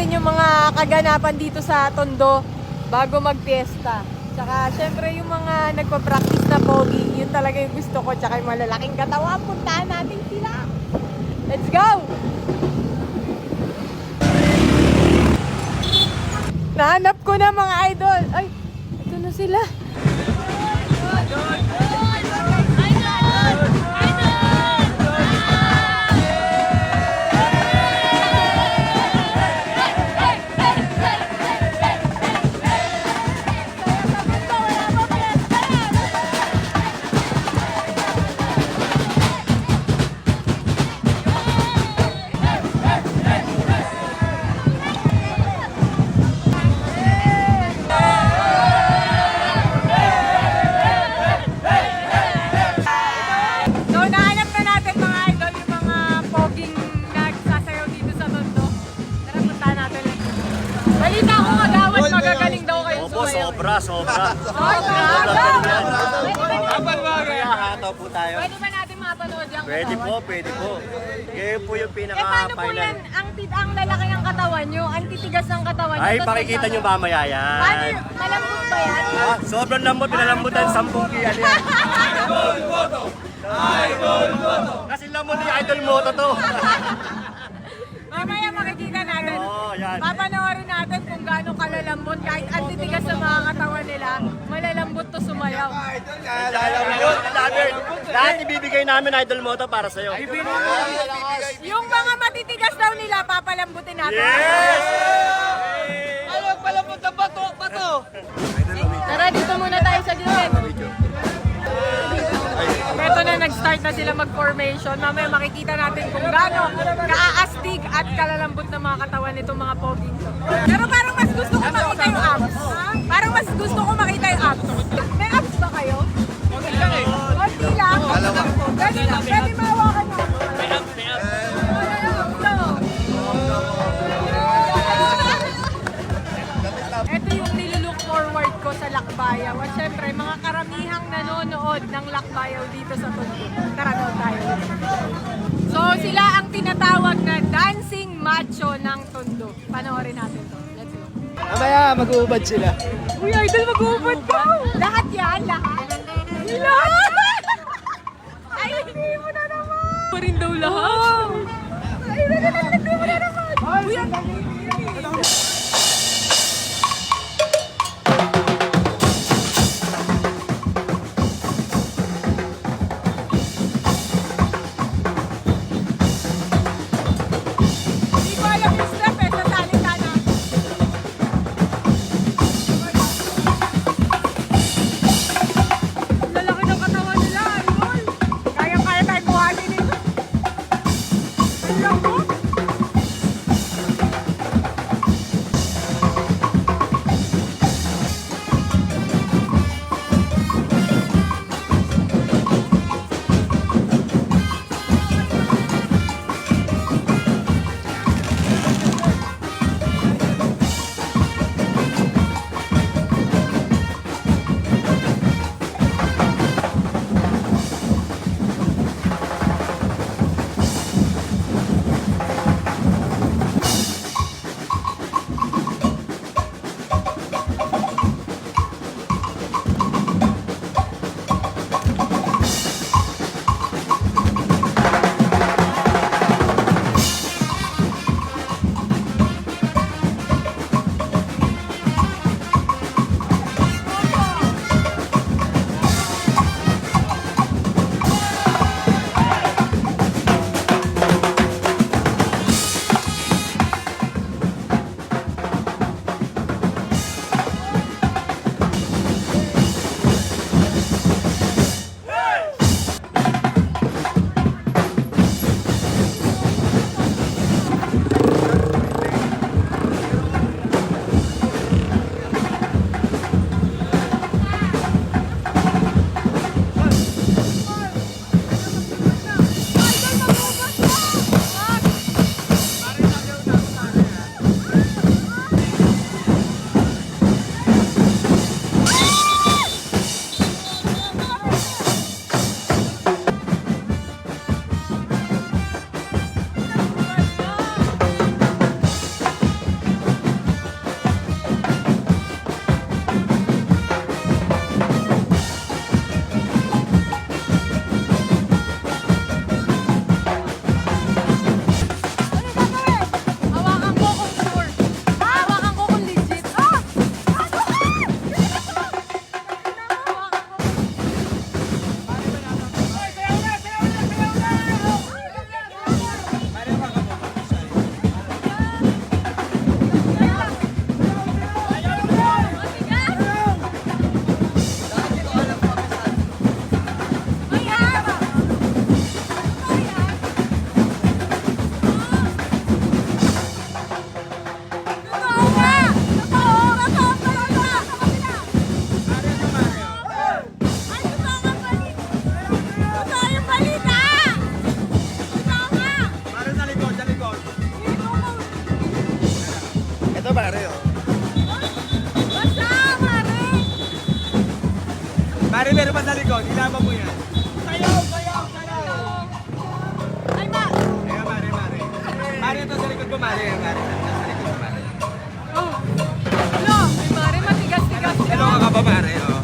natin yung mga kaganapan dito sa Tondo bago magpiesta. Tsaka, syempre, yung mga nagpa-practice na pogi, yun talaga yung gusto ko. Tsaka yung malalaking katawan, puntahan natin sila. Let's go! Nahanap ko na mga idol. Ay, ito na sila. Sobra, sobra. Sobra! Kaya hataw po tayo. Pwede ba natin mapanood yung Pwede katawan? po, pwede po. Kayo po yung Eh, paano po pinaka-final. yan? Ang, tit- ang lalaki ng katawan nyo, ang titigas ng katawan nyo. Ay, tapos pakikita nyo mamaya yan. Paano yun? Malambot ba yan? Ah, sobrang lambot, pinalambutan 10 kiyan yan. Kasi lambot ni Idol Moto to. Nila, malalambot to sumayaw. Lahat, lahat ibibigay namin Idol Moto para sa'yo. Yung mga matitigas daw nila, papalambutin natin. Yes! Tara, dito muna tayo sa gilid. Ito na, nag-start na sila mag-formation. Mamaya makikita natin kung gaano kaaastig at kalalambot ng mga katawan nitong mga poging. Pero parang mas gusto ko makita yung abs. Mas gusto ko makita yung abs. May abs ba kayo? Konti lang eh. Konti lang? Pwede na, pwede mahawakan mo. May abs, may abs. Ito yung nililook forward ko sa Lakbayaw. At syempre, mga karamihang nanonood ng Lakbayaw dito sa Tondo. Tara doon tayo. So, sila ang tinatawag na dancing macho ng Tondo. Panoorin natin to. Mamaya, mag-uubad sila. Uy, idol, mag-uubod ko! Lahat yan, lahat. Lahat! Ay, hindi mo na naman! Pa rin daw lahat. Ay, hindi mo na naman! Uy, ang Pare, meron pa sa likod. Ilaban mo yan. Sayaw, sayaw, sayaw. Ay, ma! Kaya, pare, pare. Pare, ito sa likod ko, pare. Pare, ito sa likod ko, pare. Oh! Ano? Ay, pare, matigas-tigas. Ano ka ba, pare? Oh.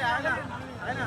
ఆయన ఆయన